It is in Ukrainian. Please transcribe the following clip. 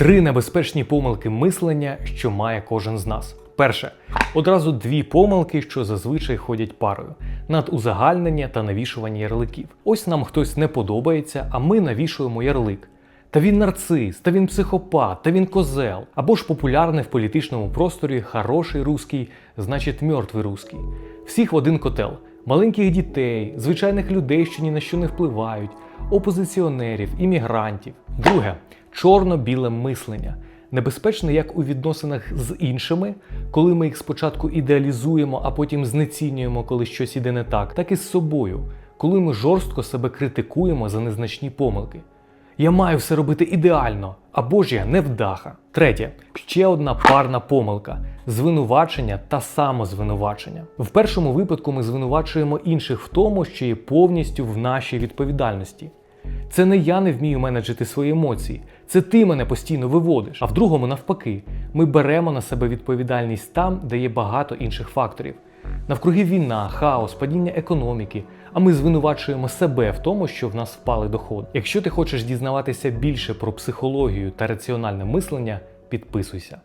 Три небезпечні помилки мислення, що має кожен з нас. Перше, одразу дві помилки, що зазвичай ходять парою: надузагальнення та навішування ярликів. Ось нам хтось не подобається, а ми навішуємо ярлик. Та він нарцис, та він психопат, та він козел. Або ж популярне в політичному просторі хороший русський, значить мертвий русський. Всіх в один котел. Маленьких дітей, звичайних людей, що ні на що не впливають, опозиціонерів, іммігрантів. Друге чорно-біле мислення. Небезпечне як у відносинах з іншими, коли ми їх спочатку ідеалізуємо, а потім знецінюємо, коли щось іде не так, так і з собою, коли ми жорстко себе критикуємо за незначні помилки. Я маю все робити ідеально, або ж я невдаха. Третє, ще одна парна помилка звинувачення та самозвинувачення. В першому випадку ми звинувачуємо інших в тому, що є повністю в нашій відповідальності. Це не я не вмію менеджити свої емоції, це ти мене постійно виводиш. А в другому, навпаки, ми беремо на себе відповідальність там, де є багато інших факторів. Навкруги війна, хаос, падіння економіки, а ми звинувачуємо себе в тому, що в нас впали доходи. Якщо ти хочеш дізнаватися більше про психологію та раціональне мислення, підписуйся.